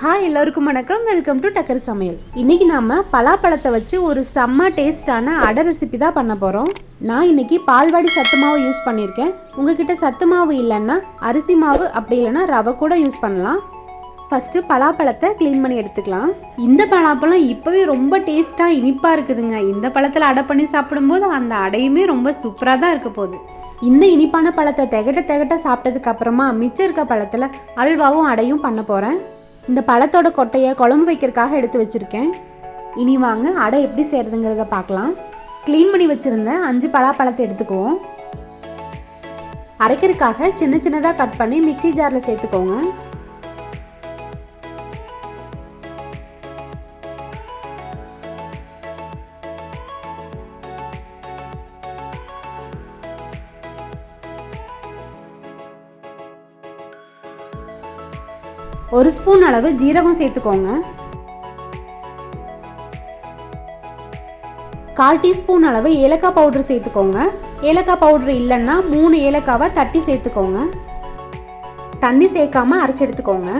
Hi எல்லோருக்கும் வணக்கம். Welcome to டக்கர் சமையல் இன்றைக்கி நாம் பலாப்பழத்தை வச்சு ஒரு செம்ம டேஸ்டான அடை ரெசிபி தான் பண்ண போகிறோம் நான் இன்னைக்கு பால்வாடி சத்து மாவு யூஸ் பண்ணியிருக்கேன். உங்ககிட்ட சத்து மாவு இல்லைன்னா அரிசி மாவு அப்படி இல்லைன்னா ரவை கூட யூஸ் பண்ணலாம். ஃபஸ்ட்டு பலாப்பழத்தை க்ளீன் பண்ணி எடுத்துக்கலாம். இந்த பலாப்பழம் இப்போவே ரொம்ப டேஸ்ட்டாக இனிப்பாக இருக்குதுங்க. இந்த பழத்தில் அடை பண்ணி சாப்பிடும்போது அந்த அடையுமே ரொம்ப சூப்பராக தான் இருக்க போகுது. இந்த இனிப்பான பழத்தை திகட்ட திகட்ட சாப்பிட்டதுக்கு அப்புறமா மிச்சம் இருக்க பழத்தில் அல்வாவும் அடையும் பண்ண போகிறேன் இந்த பழத்தோட கொட்டையை குழம்பு வைக்கிறதுக்காக எடுத்து வச்சுருக்கேன். இனி வாங்க அடை எப்படி செய்கிறதுங்கிறத பார்க்கலாம். க்ளீன் பண்ணி வச்சுருந்த அஞ்சு பலாப்பழத்தை எடுத்துக்குவோம். அரைக்கிறதுக்காக சின்ன சின்னதாக கட் பண்ணி மிக்ஸி ஜாரில் சேர்த்துக்கோங்க. ஒரு ஸ்பூன் அளவு ஜீரகம் சேர்த்துக்கோங்க. கால் டீஸ்பூன் அளவு ஏலக்காய் பவுடர் சேர்த்துக்கோங்க. ஏலக்காய் பவுடர் இல்லைன்னா மூணு ஏலக்காவை தட்டி சேர்த்துக்கோங்க. தண்ணி சேர்க்காம அரைச்சி எடுத்துக்கோங்க.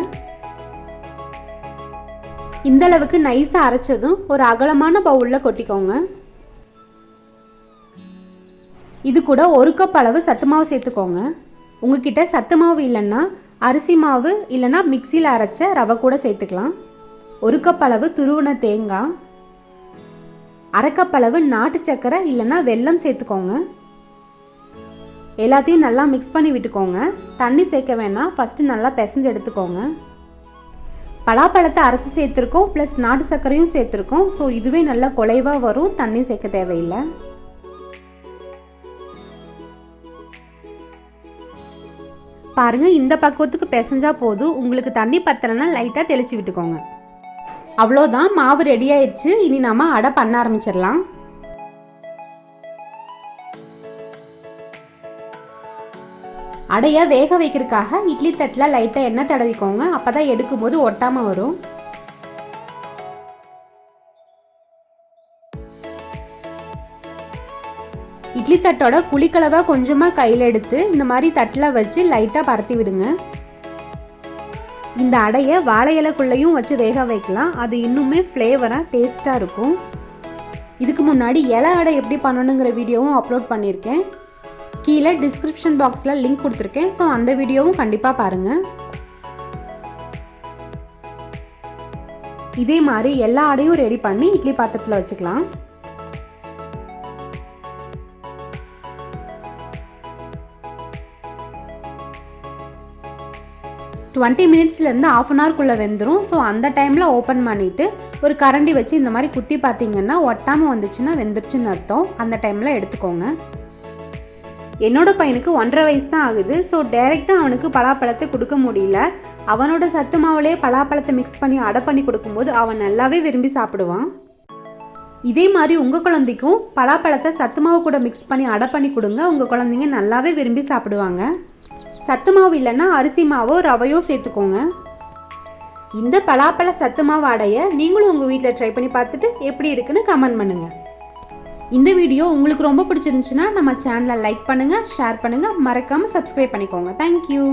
இந்த அளவுக்கு நைஸாக அரைச்சதும் ஒரு அகலமான பவுலில் கொட்டிக்கோங்க. இது கூட ஒரு கப் அளவு சத்து மாவு சேர்த்துக்கோங்க. உங்ககிட்ட சத்து மாவு இல்லைன்னா அரிசி மாவு இல்லைன்னா மிக்சியில் அரைச்ச ரவை கூட சேர்த்துக்கலாம். ஒரு கப் அளவு துருவன தேங்காய் அரைக்கப்பளவு நாட்டு சக்கரை இல்லைன்னா வெல்லம் சேர்த்துக்கோங்க. எல்லாத்தையும் நல்லா மிக்ஸ் பண்ணி விட்டுக்கோங்க. தண்ணி சேர்க்க வேணாம் ஃபஸ்ட்டு நல்லா பிசைஞ்சு எடுத்துக்கோங்க. பலாப்பழத்தை அரைச்சி சேர்த்துருக்கோம் ப்ளஸ் நாட்டு சர்க்கரையும் சேர்த்துருக்கோம். ஸோ இதுவே நல்லா குலைவாக வரும் தண்ணி சேர்க்க தேவையில்லை. பாருங்கள் இந்த பக்குவத்துக்கு பிசைஞ்சால் போதும். உங்களுக்கு தண்ணி பத்தலைன்னா லைட்டாக தெளித்து விட்டுக்கோங்க. அவ்வளோதான் மாவு ரெடி ஆயிடுச்சு இனி நாம் அடை பண்ண ஆரம்பிச்சிடலாம். அடையை வேக வைக்கிறதுக்காக இட்லி தட்டில் லைட்டாக எண்ணெய் தடவிக்கோங்க. அப்போ தான் எடுக்கும்போது ஒட்டாமல் வரும். இட்லி தட்டோட குழிக்கலவை கொஞ்சமாக கையில் எடுத்து இந்த மாதிரி தட்டில் வச்சு லைட்டாக பரத்தி விடுங்க. இந்த அடையை வாழை இலைக்குள்ளேயும் வச்சு வேக வைக்கலாம். அது இன்னுமே ஃப்ளேவராக டேஸ்ட்டாக இருக்கும். இதுக்கு முன்னாடி இலை அடை எப்படி பண்ணணுங்கிற வீடியோவும் அப்லோட் பண்ணியிருக்கேன். கீழே டிஸ்கிரிப்ஷன் பாக்ஸில் லிங்க் கொடுத்துருக்கேன். ஸோ அந்த வீடியோவும் கண்டிப்பாக பாருங்கள் இதே மாதிரி எல்லா அடையும் ரெடி பண்ணி இட்லி பாத்திரத்தில் வச்சுக்கலாம். டுவெண்ட்டி மினிட்ஸ்லேருந்து ஆஃப் அன் ஹவர்க்குள்ளே வெந்துடும் ஸோ அந்த டைமில் ஓப்பன் பண்ணிவிட்டு ஒரு கரண்டி வச்சு இந்த மாதிரி குத்தி பார்த்தீங்கன்னா ஒட்டாமல் வந்துச்சுன்னா வெந்துருச்சுன்னு அர்த்தம். அந்த டைமில் எடுத்துக்கோங்க. என்னோட பையனுக்கு ஒன்றரை வயசு தான் ஆகுது. ஸோ டைரெக்டாக அவனுக்கு பலாப்பழத்தை கொடுக்க முடியல. அவனோட சத்து மாவுலேயே பலாப்பழத்தை மிக்ஸ் பண்ணி அடை பண்ணி கொடுக்கும்போது அவன் நல்லாவே விரும்பி சாப்பிடுவான். இதே மாதிரி உங்கள் குழந்தைக்கும் பலாப்பழத்தை சத்து மாவு கூட மிக்ஸ் பண்ணி அடை பண்ணி கொடுங்க. உங்கள் குழந்தைங்க நல்லாவே விரும்பி சாப்பிடுவாங்க. சத்து மாவு இல்லைன்னா அரிசி மாவோ ரவையோ சேர்த்துக்கோங்க. இந்த பலாப்பழ சத்து மாவு அடைய நீங்களும் உங்கள் வீட்டில் ட்ரை பண்ணி பார்த்துட்டு எப்படி இருக்குன்னு கமெண்ட் பண்ணுங்கள் இந்த வீடியோ உங்களுக்கு ரொம்ப பிடிச்சிருந்துச்சுன்னா நம்ம சேனலை லைக் பண்ணுங்கள் ஷேர் பண்ணுங்கள் மறக்காமல் சப்ஸ்கிரைப் பண்ணிக்கோங்க. தேங்க்யூ